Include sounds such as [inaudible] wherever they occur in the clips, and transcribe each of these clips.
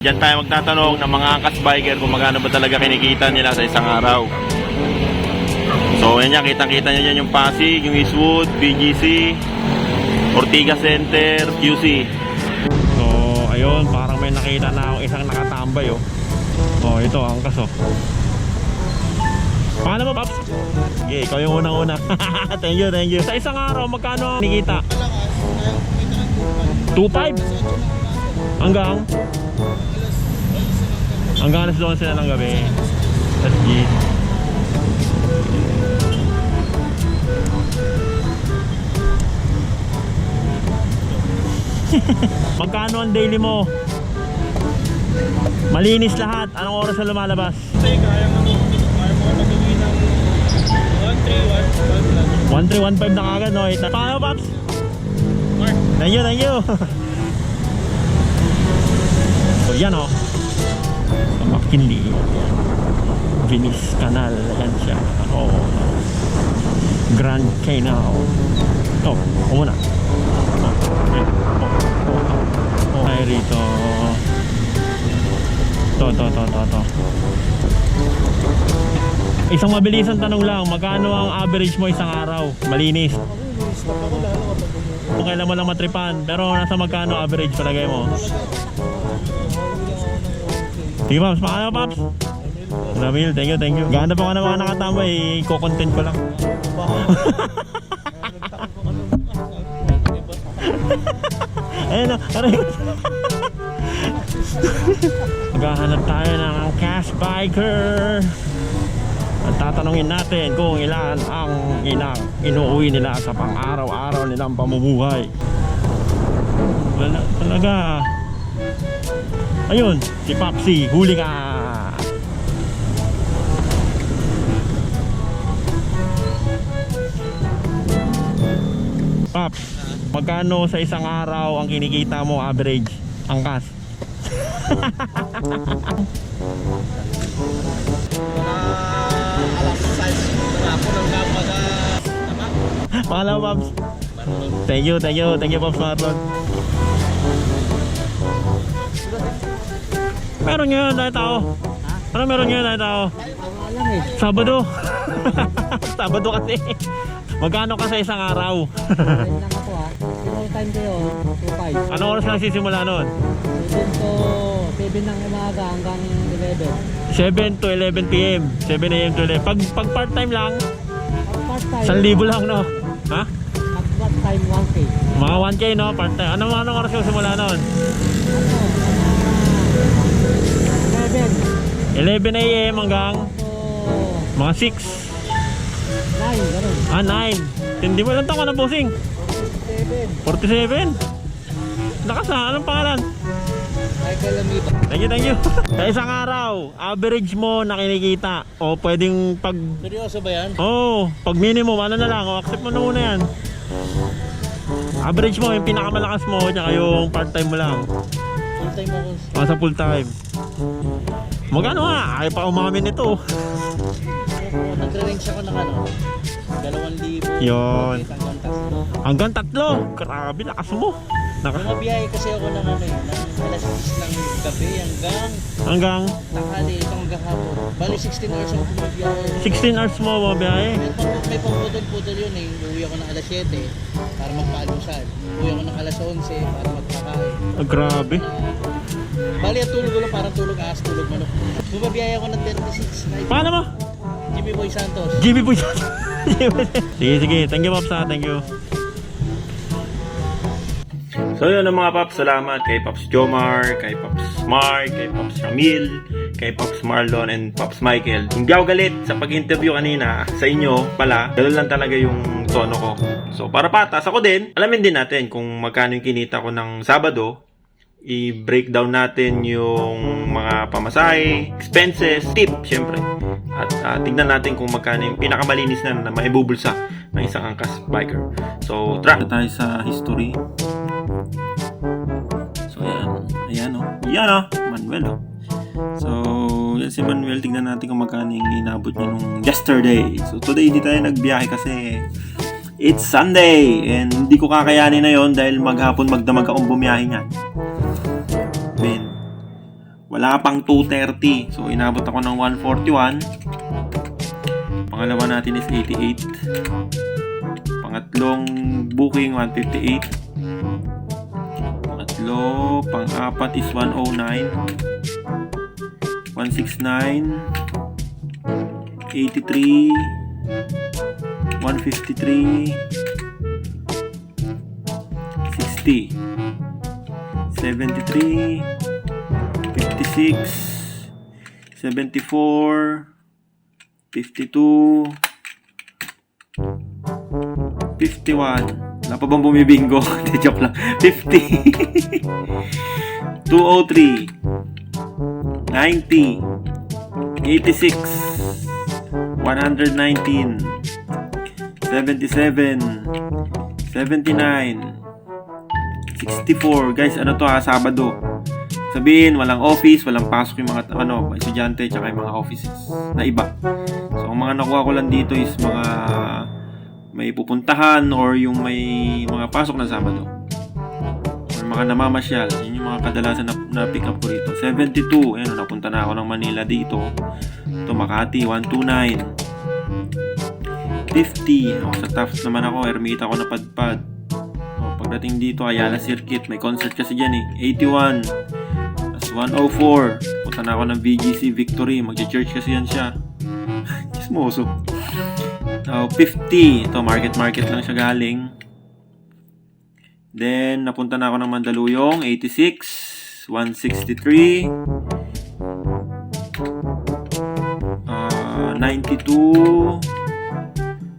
Diyan tayo magtatanong ng mga angkas biker kung magkano ba talaga kinikita nila sa isang araw. So, yan yan, kitang-kita nyo dyan yung Pasig, yung Eastwood, BGC, Ortiga Center, QC. So, ayun, parang may nakita na akong isang nakatambay, oh. Oh, ito, angkas, oh. Paano mo, Paps? Sige, ikaw yung unang-una. [laughs] thank you, thank you. Sa isang araw, magkano ang kinikita? 2.5? Hanggang? Hanggang alas 12 na ng gabi. That's G. [laughs] Magkano ang daily mo? Malinis lahat. Anong oras na lumalabas? Kasi kaya mo, kaya mo mag-uwi ng 1, 3, 1, 1 plus. 1.3, 1.5 na kagad, no? Paano, Paps? Mark, Thank you, thank you. [laughs] so, yan, oh. McKinley. Venice Canal. Yan siya. Oh. Grand Canal. Oh, ako muna. Oh, okay. oh, oh, oh. Ay, rito. To, to, to, to, to. Isang mabilisang tanong lang, magkano ang average mo isang araw? Malinis. Kung kailan mo lang matripan, pero nasa magkano average palagay mo? Sige Paps, paano Paps? Ramil, thank you, thank you. Ganda pa ka na mga nakatambay, i-content ko lang. [laughs] Ayun na, aray. [laughs] Maghahanap tayo ng cash biker. At tatanungin natin kung ilan ang inang inuuwi nila sa pang-araw-araw nilang pamumuhay. Wala talaga. Ayun, si Papsi, huli ka. Paps, magkano sa isang araw ang kinikita mo average? Angkas. alas 6 na ako ng kapaga. Tama? Pangalawa, Paps. Thank you, thank you, thank you, Pops Marlon. Meron ngayon tayo tao. Ano meron ngayon tayo tao? Alam eh. Sabado. [laughs] Sabado kasi. Magkano ka sa isang araw? Lang ako ha. Pero time yun, 2.5. Anong oras ka nagsisimula nun? 7 to 7 ng umaga hanggang 11. 7 to 11 p.m. 7 a.m. to 11. Pag, pag part-time lang, Pag part time, 1,000 lang, no? Ha? pag part time 1K. Mga 1K, no? Part-time. Anong, anong oras ka simula? Ano? 11 11 a.m. hanggang mga 6. 9, ganun. Ah, 9. Hindi mo lang taon ka na bossing. 7. 47. Nakasa, anong pangalan? Michael Amiba. Thank you, thank you. [laughs] Sa isang araw, average mo na kinikita. O pwedeng pag... Seryoso ba yan? Oh, pag minimum, ano na lang. O, accept mo na muna yan. Average mo, yung pinakamalakas mo, tsaka yung part-time mo lang. Full time ako. O, sa full-time. Magkano nga? Ayaw pa umamin ito. Nagre-range ako ng ano? 2,000. Yun. Hanggang tatlo. Hanggang tatlo. Grabe, lakas mo. Naka, Bumabiyahe kasi ako ng ano eh, ng alas 10 ng gabi hanggang hanggang tanghali itong hanggang hapon. Bali 16 hours ako bumabiyahe. 16 hours mo mabiyahe. May, pang- may pangputol-putol yun eh. Uwi ako ng alas 7 para magpaalusan. Uwi ako ng alas 11 para magpakain. Ah, grabe. Bali, ang tulog ko lang parang tulog ahas, tulog manok. Bumabiyahe ako ng 36. Night. Paano mo? Jimmy Boy Santos. GB po siya. sige, sige. Thank you, Pops. ha. Thank you. So yun ang mga Pops, salamat kay Pops Jomar, kay Pops Mark, kay Pops Ramil, kay Pops Marlon, and Pops Michael. Hindi ako galit sa pag-interview kanina sa inyo pala, ganoon lang talaga yung tono ko. So para patas ako din, alamin din natin kung magkano yung kinita ko ng Sabado, i-breakdown natin yung mga pamasahe, expenses, tip, syempre. At ah, tignan natin kung magkano yung pinakamalinis na na maibubulsa ng isang angkas biker. So, tara tayo sa history. So, yan. Ayan, oh. Yan, oh. Manuel, oh. So, yan si Manuel. Tignan natin kung magkano yung inabot niya nung yesterday. So, today, hindi tayo nagbiyahe kasi it's Sunday. And hindi ko kakayanin na yon dahil maghapon magdamag akong bumiyahe niyan. Ben, Wala pang 230. So, inabot ako ng 141. Pangalawa natin is 88. Pangatlong booking, 158. Pangatlo, pang-apat is 109. 169. 83. 153. 60. 73. 56. 74. 52. 51. Wala pa bang bumibingo? [laughs] Hindi, joke lang. 50. 203. 90. 86. 119. 77. 79. 64. Guys, ano to ha? Sabado. Sabihin, walang office, walang pasok yung mga ano, estudyante, tsaka yung mga offices na iba. So, ang mga nakuha ko lang dito is mga may pupuntahan or yung may mga pasok na Sabado. Or mga namamasyal. Yun yung mga kadalasan na, na pick up ko rito. 72. Ayan, napunta na ako ng Manila dito. Ito, Makati, 129. 50. Ako, sa Taft naman ako, Ermita ako napadpad. O, pagdating dito, Ayala Circuit. May concert kasi dyan eh. 81. Tapos 104. Punta na ako ng VGC Victory. Magche-church kasi yan siya. [laughs] Chismoso. So, 50. Ito, market-market lang siya galing. Then, napunta na ako ng Mandaluyong. 86. 163. Ah, 92.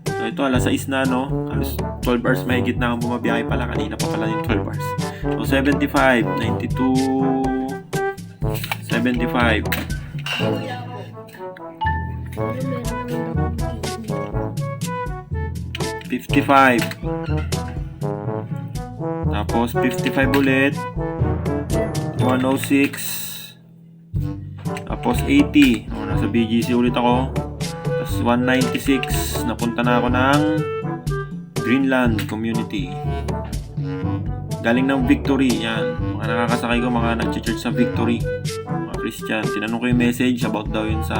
So, ito, alas 6 na, no? Halos 12 hours may higit na akong bumabiyahe pala. Kanina pa pala yung 12 hours. So, 75, 92, 75. Fifty-five. Tapos 55 ulit. 106. Tapos 80. O, nasa BGC ulit ako. Tapos 196. Napunta na ako ng Greenland Community. Galing ng Victory. Yan. Mga nakakasakay ko, mga nag-church sa Victory. Mga Christian. Tinanong ko yung message about daw yun sa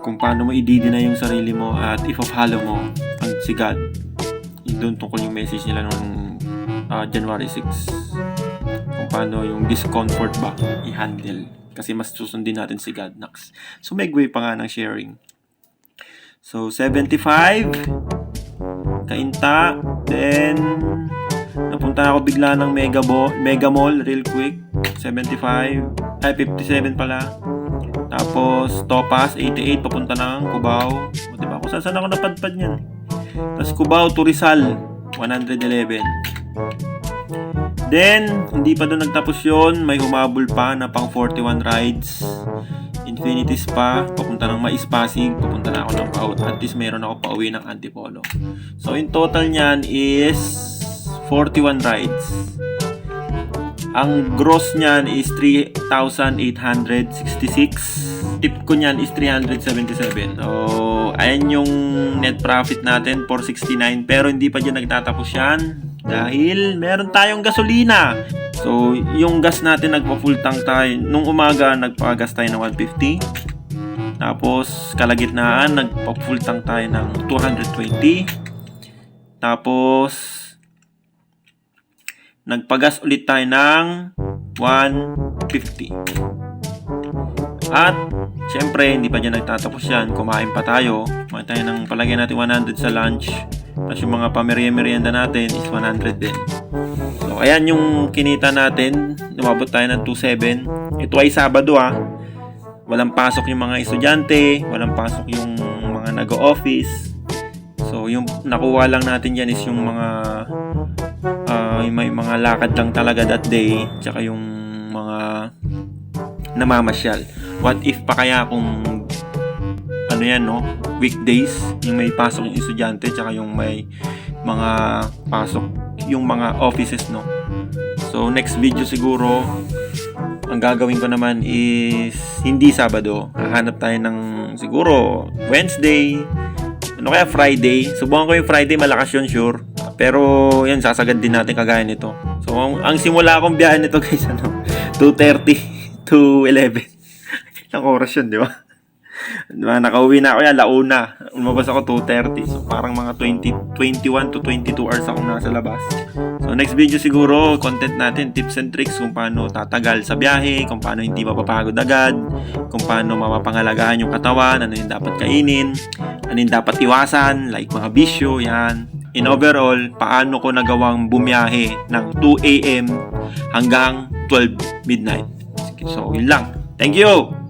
kung paano mo i-deny yung sarili mo at if-follow mo ang si God. Yun doon tungkol yung message nila nung ah, January 6. Kung paano yung discomfort ba i-handle. Kasi mas susundin natin si God next. So, may pa nga ng sharing. So, 75. Kainta. Then, napunta na ako bigla ng Mega, Bo- Mega Mall real quick. 75. Ay, 57 pala. Tapos, Topaz, 88, papunta ng Cubao. O, diba? Kung saan saan ako napadpad yan. Tapos, Cubao to Rizal, 111. Then, hindi pa doon nagtapos yon May humabol pa na pang 41 rides. Infinities pa. Papunta ng Mais Pasig. Papunta na ako ng Pau. At least mayroon ako pauwi ng Antipolo. So, in total niyan is 41 rides. Ang gross niyan is 3,866. Tip ko niyan is 377. So, ayan yung net profit natin, 469. Pero hindi pa dyan nagtatapos yan. Dahil meron tayong gasolina. So, yung gas natin nagpa-full tank tayo. Nung umaga, nagpa-gas tayo ng 150. Tapos, kalagitnaan, nagpa-full tank tayo ng 220. Tapos, nagpagas ulit tayo ng 150. At, syempre, hindi pa dyan nagtatapos yan. Kumain pa tayo. Kumain tayo ng palagyan natin 100 sa lunch. Tapos yung mga pamerienda natin is 100 din. So, ayan yung kinita natin. Lumabot tayo ng 2.7. Ito ay Sabado ah. Walang pasok yung mga estudyante. Walang pasok yung mga nag-office. So, yung nakuha lang natin yan is yung mga yung may mga lakad lang talaga that day. Tsaka yung mga namamasyal. What if pa kaya kung ano yan no? Weekdays yung may pasok yung estudyante tsaka yung may mga pasok yung mga offices no? So next video siguro ang gagawin ko naman is hindi Sabado. Hahanap tayo ng siguro Wednesday ano kaya Friday. Subukan ko yung Friday malakas yun sure. Pero yan sasagad din natin kagaya nito. So ang, ang simula akong biyahe nito [laughs] guys ano 2.30 to 11. Ilang oras yun, di ba? Diba, nakauwi na ako yan, launa. Umabas ako 2.30. So, parang mga 20, 21 to 22 hours ako nasa labas. So, next video siguro, content natin, tips and tricks kung paano tatagal sa biyahe, kung paano hindi mapapagod agad, kung paano mapapangalagahan yung katawan, ano yung dapat kainin, ano yung dapat iwasan, like mga bisyo, yan. In overall, paano ko nagawang bumiyahe ng 2 a.m. hanggang 12 midnight. So, yun lang. Thank you!